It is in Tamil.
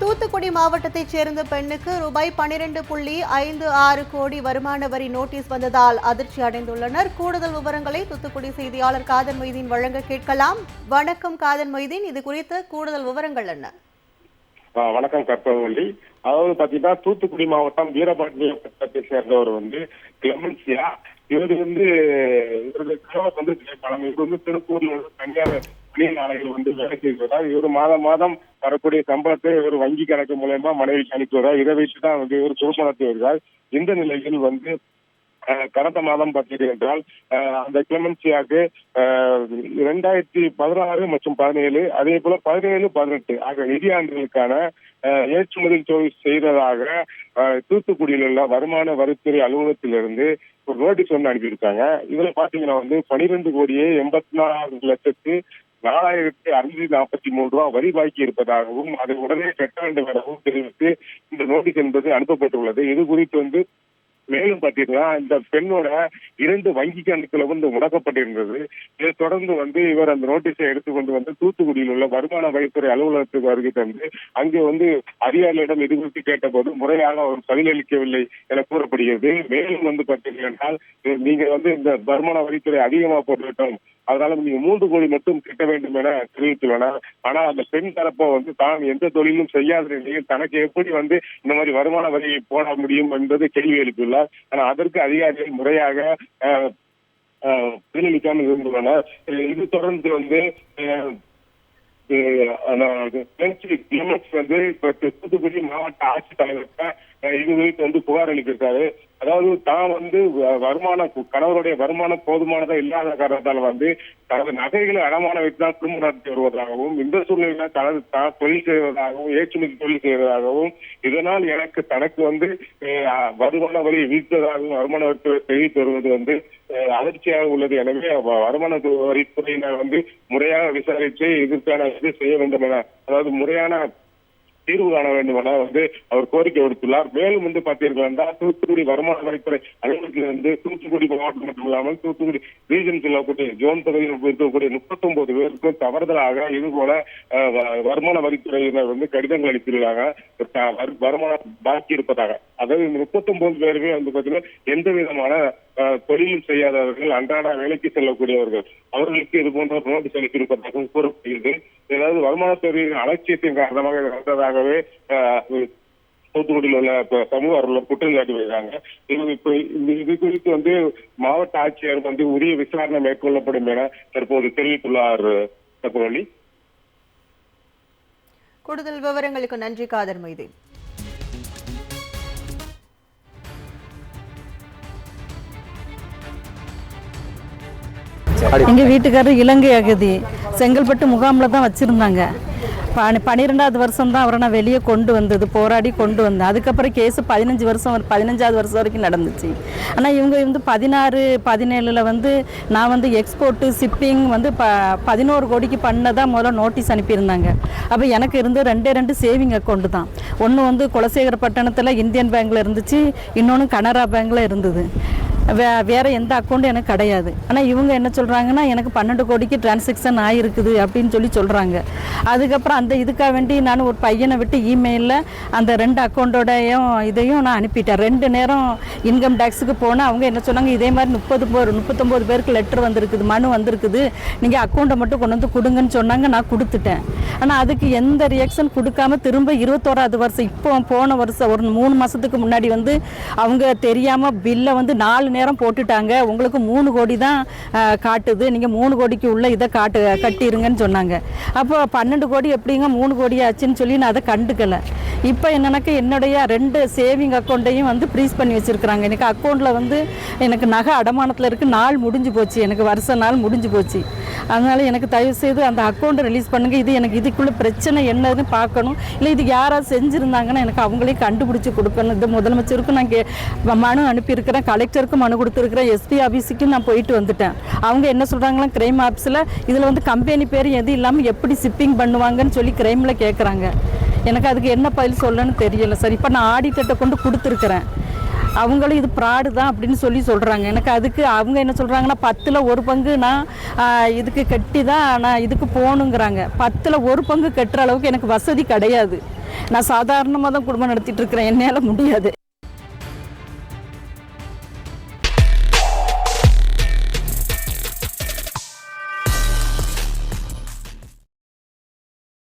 தூத்துக்குடி மாவட்டத்தைச் சேர்ந்த பெண்ணுக்கு ரூபாய் பனிரெண்டு புள்ளி ஐந்து ஆறு கோடி வருமான வரி நோட்டீஸ் வந்ததால் அதிர்ச்சி அடைந்துள்ளனர். கூடுதல் விவரங்களை தூத்துக்குடி செய்தியாளர் காதன் மொய்தீன் வழங்க கேட்கலாம். வணக்கம் காதன் மொய்தீன் இது குறித்த கூடுதல் விவரங்கள் என்ன? வணக்கம் கற்பகவல்லி அதாவது பாத்தீங்கன்னா தூத்துக்குடி மாவட்டம் வீரபாண்டியபுரத்தை சேர்ந்தவர் வந்து கிளமன்சியா. இவர் வந்து இவருடைய கணவர் வந்து பணம் இவர் வந்து திருப்பூர்ல தனியார் பணி ஆலைகள் வந்து வேலை செய்வதா இவர் மாதம் மாதம் வரக்கூடிய சம்பளத்தை இவர் வங்கி கணக்கு மூலயமா மனைவிக்கு அனுப்பி இதை வைத்துதான் வந்து இவர் குடும்பம் வருகிறார். இந்த நிலையில் வந்து அஹ், கடந்த மாதம் பார்த்தீர்கள் என்றால் அஹ், அந்த கிளமன்சியாக்கு இரண்டாயிரத்தி பதினாறு மற்றும் பதினேழு அதே போல பதினேழு பதினெட்டு ஆகிய நிதியாண்டுகளுக்கான அஹ், ஏற்றுமதி தொழில் செய்ததாக தூத்துக்குடியில் உள்ள வருமான வரித்துறை அலுவலகத்திலிருந்து ஒரு நோட்டீஸ் ஒன்று அனுப்பியிருக்காங்க. இதுல பாத்தீங்கன்னா வந்து பனிரெண்டு கோடியே எண்பத்தி நாலு லட்சத்து நாலாயிரத்தி அறுநூத்தி நாற்பத்தி மூன்று ரூபாய் வரி பாக்கி இருப்பதாகவும் அதை உடனே கட்ட வேண்டும் எனவும் தெரிவித்து இந்த நோட்டீஸ் என்பது அனுப்பப்பட்டுள்ளது. இது குறித்து வந்து மேலும் பாத்தீங்கன்னா இந்த பெண்ணோட இரண்டு வங்கி கணக்குல வந்து முடக்கப்பட்டிருந்தது. இதை தொடர்ந்து வந்து இவர் அந்த நோட்டீஸை எடுத்துக்கொண்டு வந்து தூத்துக்குடியில் உள்ள வருமான வரித்துறை அலுவலகத்துக்கு வருகை தந்து அங்கே வந்து அதிகாரிகளிடம் இது குறித்து கேட்டபோது முறையாக அவர் பதிலளிக்கவில்லை என கூறப்படுகிறது. மேலும் வந்து பார்த்தீர்கள் என்றால் நீங்க வந்து இந்த வருமான வரித்துறை அதிகமா போட்டுவிட்டோம். அதனால நீங்க மூன்று கோடி மட்டும் கிட்ட வேண்டும் என தெரிவித்துள்ளனர். ஆனால் அந்த பெண் தரப்போ வந்து தான் எந்த தொழிலும் செய்யாத நிலையில் தனக்கு எப்படி வந்து இந்த மாதிரி வருமான வரி போட முடியும் என்பது கேள்வி எழுப்பியுள்ளார். ஆனால் அதற்கு அதிகாரிகள் முறையாக பதிலளிக்காமல் இருந்துள்ளனர். இது தொடர்ந்து வந்து அஹ், வந்து இப்ப தூத்துக்குடி மாவட்ட ஆட்சித்தலைவர்கிட்ட இது குறித்து வந்து புகார் அளித்திருக்காரு. அதாவது தான் வந்து வ- கணவருடைய வருமானம் போதுமானதா இல்லாத காரணத்தால் வந்து தனது நகைகளை அடமான வைத்து தான் குடும்பம் நடத்தி வருவதாகவும் இந்த சூழ்நிலையில தனது தான் தொழில் செய்வதாகவும் ஏற்றுமதி தொழில் செய்வதாகவும் இதனால் எனக்கு தனக்கு வந்து வருமான வரி வீழ்த்ததாகவும் வருமான வரித்துறை தெரிவித்து வருவது வந்து அஹ், அதிர்ச்சியாக உள்ளது. எனவே வ- வருமான வரித்துறையினர் வந்து முறையாக விசாரித்து இதற்கான இது செய்ய வேண்டும் என அதாவது முறையான தீர்வு காண வேண்டும் என வந்து அவர் கோரிக்கை விடுத்துள்ளார். மேலும் வந்து பார்த்தீர்கள் என்றால் தூத்துக்குடி வருமான வரித்துறை அலுவலகத்திலிருந்து தூத்துக்குடி மாவட்டம் மட்டும் இல்லாமல் தூத்துக்குடி ரீஜன் சொல்லக்கூடிய ஜோன் பகுதியில் இருக்கக்கூடிய முப்பத்தி ஒன்பது பேருக்கும் தவறுதலாக இது போல வருமான வரித்துறையினர் வந்து கடிதங்கள் அளித்துள்ளாங்க வரு- வருமானம் பாக்கி இருப்பதாக அதாவது இந்த முப்பத்தி ஒன்பது பேருமே வந்து பார்த்தீங்கன்னா எந்த விதமான தொழிலும் செய்யாதவர்கள் அன்றாட வேலைக்கு செல்லக்கூடியவர்கள். அவர்களுக்கு இது போன்ற நோட்டீஸ் அளித்திருப்பதாகவும் கூறப்படுகிறது ஏதாவது வருமானத்துறையின் அலட்சியத்தின் காரணமாக நடந்ததாகவே தூத்துக்குடியில் உள்ள சமூக ஆர்வலர் குற்றம் சாட்டி வருகிறாங்க இது இப்ப இது குறித்து வந்து மாவட்ட ஆட்சியர் வந்து உரிய விசாரணை மேற்கொள்ளப்படும் என தற்போது தெரிவித்துள்ளார் தற்போது கூடுதல் விவரங்களுக்கு நன்றி காதர் மைதீன் எங்கள் வீட்டுக்காரர் இலங்கை அகதி. செங்கல்பட்டு முகாமில் தான் வச்சுருந்தாங்க. பனி பன்னிரெண்டாவது வருஷம் தான் அவரை நான் வெளியே கொண்டு வந்தது போராடி கொண்டு வந்தேன். அதுக்கப்புறம் கேஸ் பதினஞ்சு வருஷம் பதினஞ்சாவது வருஷம் வரைக்கும் நடந்துச்சு. ஆனால் இவங்க வந்து பதினாறு பதினேழில் வந்து நான் வந்து எக்ஸ்போர்ட்டு ஷிப்பிங் வந்து ப பதினோரு கோடிக்கு பண்ணதான் முதல்ல நோட்டீஸ் அனுப்பியிருந்தாங்க. அப்போ எனக்கு இருந்து ரெண்டே ரெண்டு சேவிங் அக்கௌண்ட் தான். ஒன்று வந்து குலசேகரப்பட்டணத்தில் இந்தியன் பேங்க்கில் இருந்துச்சு இன்னொன்று கனரா பேங்க்கில் இருந்தது. வே வேறு எந்த அக்கௌண்ட்டும் எனக்கு கிடையாது. ஆனால் இவங்க என்ன சொல்கிறாங்கன்னா எனக்கு பன்னெண்டு கோடிக்கு டிரான்சாக்ஷன் ஆகிருக்குது அப்படின்னு சொல்லி சொல்கிறாங்க அதுக்கப்புறம் அந்த இதுக்காக வேண்டி நான் ஒரு பையனை விட்டு இமெயிலில் அந்த ரெண்டு அக்கௌண்ட்டோடையும் இதையும் நான் அனுப்பிட்டேன். ரெண்டு நேரம் இன்கம் டேக்ஸுக்கு போனால் அவங்க என்ன சொன்னாங்க இதே மாதிரி முப்பது பேர் முப்பத்தொம்போது பேருக்கு லெட்டர் வந்திருக்குது மனு வந்திருக்குது. நீங்கள் அக்கௌண்ட்டை மட்டும் கொண்டு வந்து கொடுங்கன்னு சொன்னாங்க நான் கொடுத்துட்டேன். ஆனால் அதுக்கு எந்த ரியாக்ஷன் கொடுக்காம திரும்ப இருபத்தோராது வருஷம் இப்போ போன வருஷம் ஒரு மூணு மாதத்துக்கு முன்னாடி வந்து அவங்க தெரியாமல் பில்லை வந்து நாலு நேரம் போட்டுட்டாங்க. உங்களுக்கு மூணு கோடி தான் காட்டுது. நீங்கள் மூணு கோடிக்கு உள்ள இதை காட்டு கட்டிடுங்கன்னு சொன்னாங்க. அப்போ பன்னெண்டு கோடி எப்படிங்க மூணு கோடி ஆச்சுன்னு சொல்லி நான் அதை கண்டுக்கலை. இப்போ என்னன்னாக்கா என்னுடைய ரெண்டு சேவிங் அக்கௌண்ட்டையும் வந்து ப்ரீஸ் பண்ணி வச்சுருக்குறாங்க. எனக்கு அக்கௌண்ட்டில் வந்து எனக்கு நகை அடமானத்தில் இருக்குது நாள் முடிஞ்சு போச்சு. எனக்கு வருஷ நாள் முடிஞ்சு போச்சு. அதனால் எனக்கு தயவு செய்து அந்த அக்கௌண்ட்டை ரிலீஸ் பண்ணுங்கள் இது எனக்கு இதுக்குள்ள பிரச்சனை என்னதுன்னு பார்க்கணும். இல்லை இது யாராவது செஞ்சுருந்தாங்கன்னா எனக்கு அவங்களே கண்டுபிடிச்சி கொடுக்கணும். இந்த முதலமைச்சருக்கும் நான் கே மனு அனுப்பியிருக்கிறேன். கலெக்டருக்கும் மனு கொடுத்துருக்குறேன். எஸ்பி ஆஃபீஸுக்கும் நான் போயிட்டு வந்துட்டேன். அவங்க என்ன சொல்கிறாங்களா கிரைம் ஆஃபீஸில் இதில் வந்து கம்பெனி பேர் எதுவும் இல்லாமல் எப்படி ஷிப்பிங் பண்ணுவாங்கன்னு சொல்லி கிரைமில் கேட்குறாங்க எனக்கு அதுக்கு என்ன பதில் சொல்லணும்னு தெரியல சார் இப்போ நான் ஆடிட்டர்கிட்ட கொண்டு கொடுத்துருக்குறேன். அவங்களும் இது ப்ராடு தான் அப்படின்னு சொல்லி சொல்கிறாங்க எனக்கு அதுக்கு அவங்க என்ன சொல்கிறாங்கன்னா பத்தில் ஒரு பங்கு நான் இதுக்கு கட்டி தான் நான் இதுக்கு போகணுங்கிறாங்க. பத்தில் ஒரு பங்கு கட்டுற அளவுக்கு எனக்கு வசதி கிடையாது. நான் சாதாரணமாக தான் குடும்பம் நடத்திட்டு இருக்கிறேன். என்னால் முடியாது.